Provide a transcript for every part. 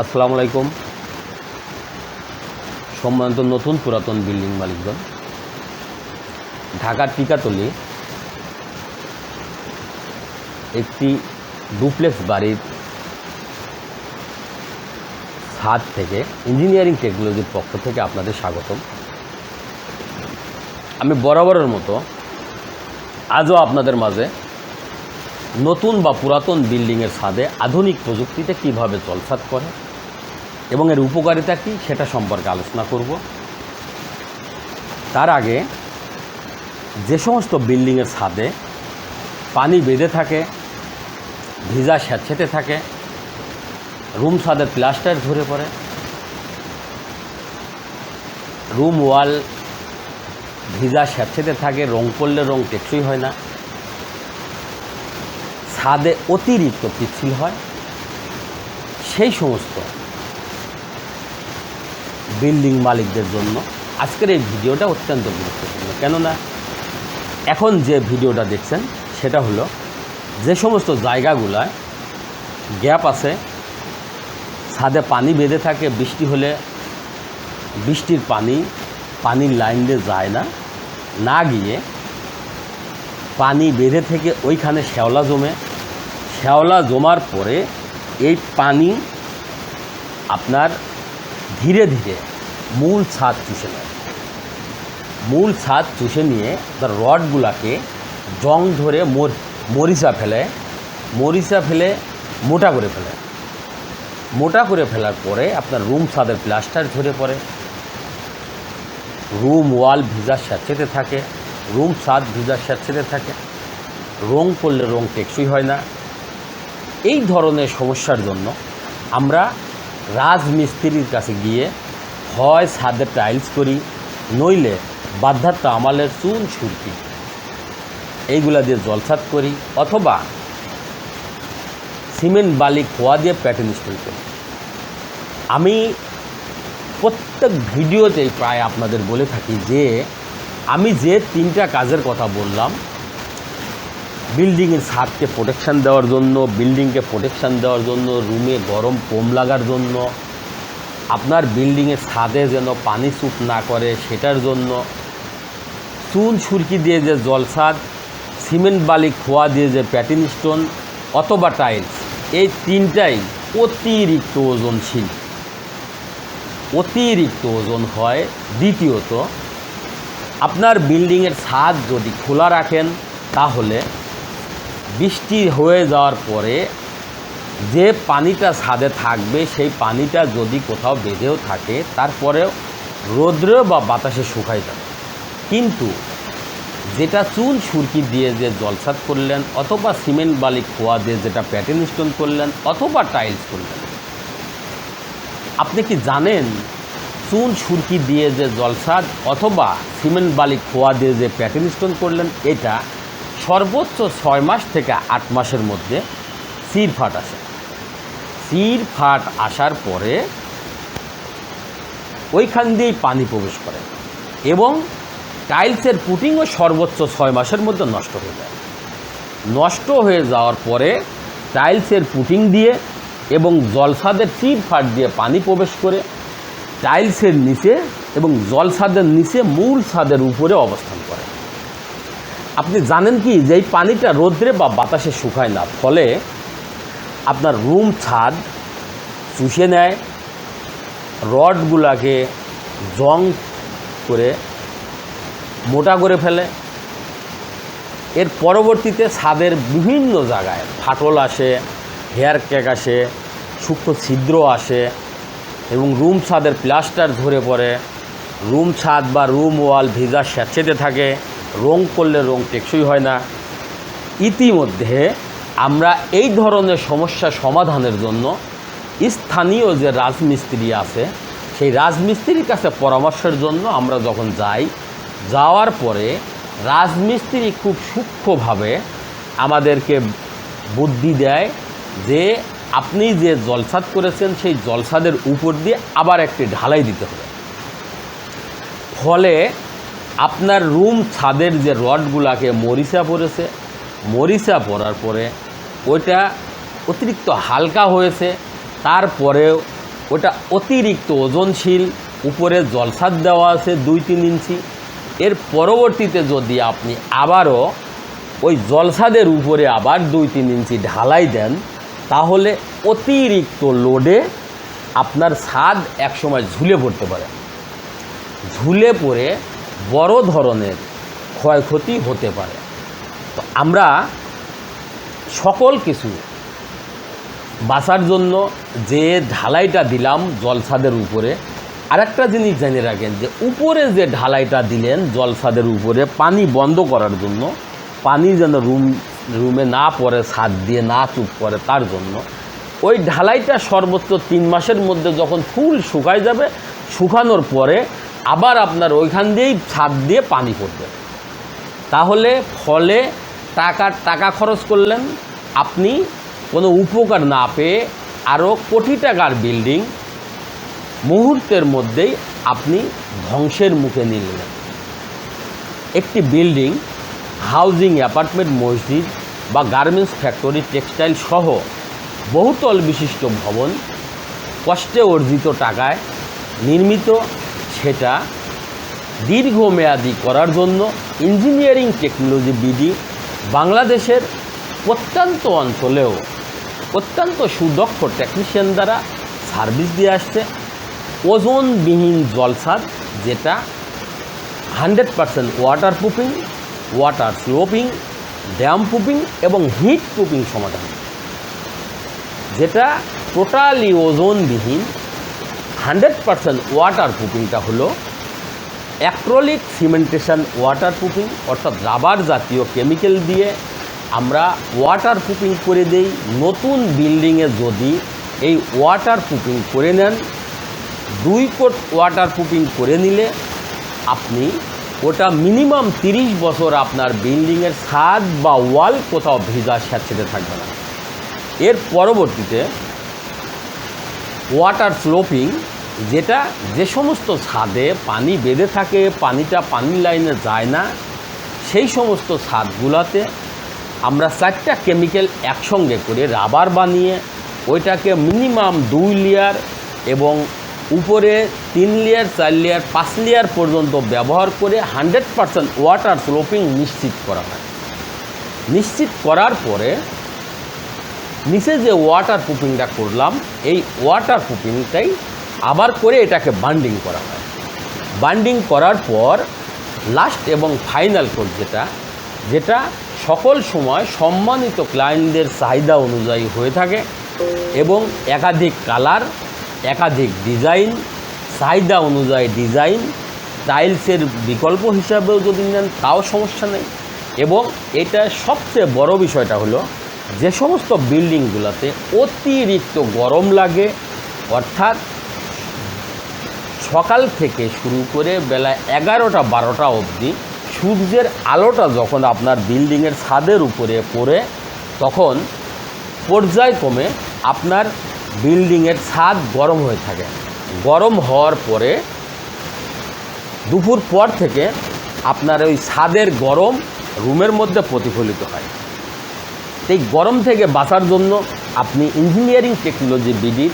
আসসালামু আলাইকুম। সম্মানিত নতুন পুরাতন বিল্ডিং মালিকগণ, ঢাকার টিকাতলি একটি ডুপ্লেক্স বাড়ির ছাদ থেকে ইঞ্জিনিয়ারিং টেকনোলজির পক্ষ থেকে আপনাদের স্বাগতম। আমি বরাবরের মতো আজও আপনাদের মাঝে নতুন বা পুরাতন বিল্ডিংয়ের ছাদে আধুনিক প্রযুক্তিতে কীভাবে জলসাত করে এবং এর উপকারিতা কী সেটা সম্পর্কে আলোচনা করব। তার আগে, যে সমস্ত বিল্ডিংয়ের ছাদে পানি বেঁধে থাকে, ভিজা স্যাঁতসেঁতে থাকে, রুম ছাদের প্লাস্টার ঝরে পড়ে, রুম ওয়াল ভিজা স্যাঁতসেঁতে থাকে, রং করলে রং টেকসই হয় না, ছাদে অতিরিক্ত পিচ্ছিল হয়, সেই সমস্ত বিল্ডিং মালিকদের জন্য আজকের এই ভিডিওটা অত্যন্ত গুরুত্বপূর্ণ। কেননা এখন যে ভিডিওটা দেখছেন, সেটা হলো যে সমস্ত জায়গাগুলায় গ্যাপ আছে, ছাদে পানি বেঁধে থাকে, বৃষ্টি হলে বৃষ্টির পানি, পানির লাইন দিয়ে যায় না। না গিয়ে পানি বেঁধে থেকে ওইখানে শ্যাওলা জমে, শ্যাওলা জমার পরে এই পানি আপনার ধীরে ধীরে মূল ছাদ চুষে নেয়। মূল ছাদ চুষে নিয়ে তার রডগুলাকে জং ধরে মর মরিচা ফেলে মরিচা ফেলে মোটা করে ফেলে। মোটা করে ফেলার পরে আপনার রুম ছাদের প্লাস্টার ঝরে পড়ে। রুম ওয়াল ভিজা স্যাঁতসেঁতে থাকে, রুম ছাদ ভিজা স্যাঁতসেঁতে থাকে। রং করলে রং টেকসই হয় না। এই ধরনের সমস্যার জন্য আমরা রাজমিস্ত্রির কাছে গিয়ে হয় ছাদে টাইলস করি, নইলে বাধ্যাত্ম আমালের চুন সুরকি এইগুলা দিয়ে জলসাত করি, অথবা সিমেন্ট, বালি, খোয়া দিয়ে প্যাটার্ন স্টোর করি। আমি প্রত্যেক ভিডিওতেই প্রায় আপনাদের বলে থাকি যে, আমি যে তিনটা কাজের কথা বললাম বিল্ডিংয়ের ছাদকে প্রোটেকশান দেওয়ার জন্য বিল্ডিংকে প্রোটেকশান দেওয়ার জন্য রুমে গরম কম লাগার জন্য আপনার বিল্ডিংয়ের ছাদে যেন পানি চুপ না করে, সেটার জন্য চুন সুরকি দিয়ে যে জলসাদ সিমেন্ট বালি খোয়া দিয়ে যে প্যাটিন স্টোন অথবা টাইলস, এই তিনটাই অতিরিক্ত ওজনশীল। অতিরিক্ত ওজন হয় দ্বিতীয়ত, আপনার বিল্ডিংয়ের ছাদ যদি খোলা রাখেন, তাহলে বৃষ্টি হয়ে যাওয়ার পরে যে পানিটা ছাদে থাকবে, সেই পানিটা যদি কোথাও বেঁধেও থাকে, তারপরেও রৌদ্র বা বাতাসে শুকাই যাবে। কিন্তু যেটা চুন সুরকি দিয়ে যে জলসাত করলেন, অথবা সিমেন্ট বালি খোয়া দিয়ে যেটা প্যাটার্ন স্টোন করলেন, অথবা টাইলস করলেন, আপনি কি জানেন চুন সুরকি দিয়ে যে জলসাদ অথবা সিমেন্ট বালি খোয়া দিয়ে যে প্যাটার্ন স্টোন করলেন, এটা সর্বোচ্চ ছয় মাস থেকে আট মাসের মধ্যে সির ফাট আসে। সির ফাট আসার পরে ওইখান দিয়েই পানি প্রবেশ করে এবং টাইলসের পুটিংও সর্বোচ্চ ছয় মাসের মধ্যে নষ্ট হয়ে যায়। নষ্ট হয়ে যাওয়ার পরে টাইলসের পুটিং দিয়ে এবং জলসাদের চির ফাট দিয়ে পানি প্রবেশ করে টাইলসের নিচে এবং জলসাদের নিচে মূল ছাদের উপরে অবস্থান করে। আপনি জানেন কি যে এই পানিটা রোদ্রে বা বাতাসে শুকায় না, ফলে আপনার রুম ছাদ, চুষে নেয়, রডগুলাকে জং করে, মোটা করে ফেলে। এর পরবর্তীতে ছাদের বিভিন্ন জায়গায় ফাটল আসে, হেয়ার ক্যাক আসে সূক্ষ্ম ছিদ্র আসে এবং রুম ছাদের প্লাস্টার ধরে পড়ে। রুম ছাদ বা রুম ওয়াল ভিজা স্যাঁতসেঁতে থাকে, রং করলে রং টেকসই হয় না। ইতিমধ্যে আমরা এই ধরনের সমস্যা সমাধানের জন্য স্থানীয় যে রাজমিস্ত্রি আছে, সেই রাজমিস্ত্রির কাছে পরামর্শের জন্য আমরা যখন যাই, যাওয়ার পরে রাজমিস্ত্রি খুব সূক্ষ্মভাবে আমাদেরকে বুদ্ধি দেয় যে আপনি যে জলসাদ করেছেন, সেই জলসাদের উপর দিয়ে আবার একটি ঢালাই দিতে হবে। ফলে আপনার রুম ছাদের যে রডগুলাকে মরিচা পড়েছে, মরিচা পড়ার পরে ওইটা অতিরিক্ত হালকা হয়েছে, তারপরেও ওটা অতিরিক্ত ওজনশীল, উপরে জলসাদ দেওয়া আছে দুই তিন ইঞ্চি। এর পরবর্তীতে যদি আপনি আবারও ওই জলসাদের উপরে আবার দুই তিন ইঞ্চি ঢালাই দেন, তাহলে অতিরিক্ত লোডে আপনার ছাদ একসময় ঝুলে পড়তে পারে। ঝুলে পড়ে বড় ধরনের ক্ষয়ক্ষতি হতে পারে। তো আমরা সকল কিছু বাঁচার জন্য যে ঢালাইটা দিলাম জলসাদের উপরে, আরেকটা জিনিস জেনে রাখেন যে উপরে যে ঢালাইটা দিলেন জলসাদের উপরে পানি বন্ধ করার জন্য, পানি যেন রুম, রুমে না পড়ে, ছাদ দিয়ে না চুপ করে, তার জন্য ওই ঢালাইটা সর্বোচ্চ তিন মাসের মধ্যে যখন ফুল শুকায় যাবে, শুকানোর পরে আবার আপনার ওইখান দিয়েই ছাদ দিয়ে পানি পড়বে। তাহলে ফলে টাকা টাকা খরচ করলেন। আপনি কোনো উপকার না পেয়ে আরও কোটি টাকার বিল্ডিং মুহূর্তের মধ্যেই আপনি ধ্বংসের মুখে নিলেন। একটি বিল্ডিং, হাউজিং অ্যাপার্টমেন্ট, মসজিদ বা গার্মেন্টস ফ্যাক্টরি, টেক্সটাইল সহ বহুতল বিশিষ্ট ভবন কষ্টে অর্জিত টাকায় নির্মিত। সেটা দীর্ঘমেয়াদী করার জন্য ইঞ্জিনিয়ারিং টেকনোলজি বিডি বাংলাদেশের প্রত্যন্ত অঞ্চলেও অত্যন্ত সুদক্ষ টেকনিশিয়ান দ্বারা সার্ভিস দিয়ে আসছে ওজনবিহীন জলসাদ যেটা hundred percent water proofing water sloping damp proofing এবং হিট প্রুফিং সমাধান। যেটা টোটালি ওজনবিহীন হান্ড্রেড পারসেন্ট ওয়াটার প্রুফিংটা হলো অ্যাক্রোলিক সিমেন্টেশন ওয়াটার প্রুফিং অর্থাৎ রাবার জাতীয় কেমিক্যাল দিয়ে আমরা ওয়াটার প্রুফিং করে দেই। নতুন বিল্ডিংয়ে যদি এই ওয়াটার প্রুফিং করে নেন, দুই কোট ওয়াটার প্রুফিং করে নিলে আপনি ওটা মিনিমাম তিরিশ বছর আপনার বিল্ডিংয়ের ছাদ বা ওয়াল কোথাও ভেজা স্যাঁতসেঁতে থাকবে না। এর পরবর্তীতে ওয়াটার স্লোপিং যেটা যে সমস্ত ছাদে পানি বেঁধে থাকে, পানিটা পানি লাইনে যায় না, সেই সমস্ত ছাদগুলোতে আমরা চারটা কেমিক্যাল একসঙ্গে করে রাবার বানিয়ে ওইটাকে মিনিমাম দুই লেয়ার এবং উপরে তিন লেয়ার, চার লেয়ার, পাঁচ লেয়ার পর্যন্ত ব্যবহার করে হান্ড্রেড পারসেন্ট ওয়াটার স্লোপিং নিশ্চিত করা হয়। নিশ্চিত করার পরে নিচে যে ওয়াটার প্রুফিংটা করলাম, এই ওয়াটার প্রুফিংটাই আবার করে এটাকে বান্ডিং করা হয়। বান্ডিং করার পর লাস্ট এবং ফাইনাল কোড যেটা যেটা সকল সময় সম্মানিত ক্লায়েন্টদের চাহিদা অনুযায়ী হয়ে থাকে এবং একাধিক কালার একাধিক ডিজাইন চাহিদা অনুযায়ী ডিজাইন টাইলসের বিকল্প হিসাবেও যদি নেন তাও সমস্যা নেই। এবং এটা সবচেয়ে বড় বিষয়টা হলো যে সমস্ত বিল্ডিংগুলোতে অতিরিক্ত গরম লাগে, অর্থাৎ সকাল থেকে শুরু করে বেলা এগারোটা, বারোটা অবধি সূর্যের আলোটা যখন আপনার বিল্ডিংয়ের ছাদের উপরে পড়ে, তখন পর্যায়ক্রমে আপনার বিল্ডিংয়ের ছাদ গরম হয়ে থাকে। গরম হওয়ার পরে দুপুর পর থেকে আপনার ওই ছাদের গরম রুমের মধ্যে প্রতিফলিত হয়। এই গরম থেকে বাঁচার জন্য আপনি ইঞ্জিনিয়ারিং টেকনোলজি বিডির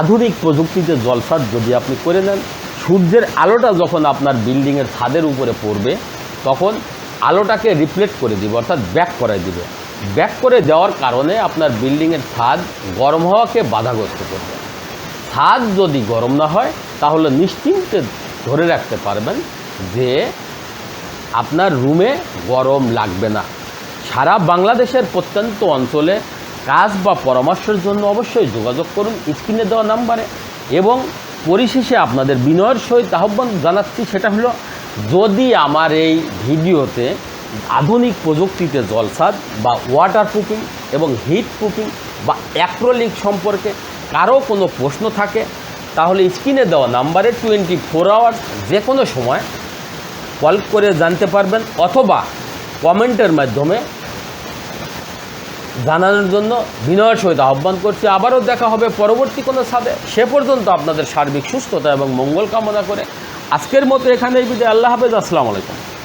আধুনিক প্রযুক্তিতে জলসাদ যদি আপনি করে নেন সূর্যের আলোটা যখন আপনার বিল্ডিংয়ের ছাদের উপরে পড়বে, তখন আলোটাকে রিফ্লেক্ট করে দিবে, অর্থাৎ ব্যাক করে দিবে। ব্যাক করে দেওয়ার কারণে আপনার বিল্ডিংয়ের ছাদ গরম হওয়াকে বাধাগ্রস্ত করবে। ছাদ যদি গরম না হয়, তাহলে নিশ্চিন্তে ধরে রাখতে পারবেন যে আপনার রুমে গরম লাগবে না। সারা বাংলাদেশের প্রত্যন্ত অঞ্চলে কাজ বা পরামর্শের জন্য অবশ্যই যোগাযোগ করুন স্ক্রিনে দেওয়া নাম্বারে এবং পরিশেষে আপনাদের বিনয়ের সহিত আহ্বান জানাচ্ছি, সেটা হলো, যদি আমার এই ভিডিওতে আধুনিক প্রযুক্তিতে জলসাদ বা ওয়াটার প্রুফিং এবং হিট প্রুফিং বা অ্যাক্রোলিক সম্পর্কে কারও কোনো প্রশ্ন থাকে, তাহলে স্ক্রিনে দেওয়া নাম্বারে টোয়েন্টি ফোর আওয়ার্স যে কোনো সময় কল করে জানতে পারবেন অথবা কমেন্টের মাধ্যমে জানানোর জন্য বিনয়ের সহিত আহ্বান করছি। আবারও দেখা হবে পরবর্তী কোনো সাথে সে পর্যন্ত আপনাদের সার্বিক সুস্থতা এবং মঙ্গল কামনা করে আজকের মতো এখানেই বিদায়। আল্লাহ হাফেজ। আসসালামু আলাইকুম।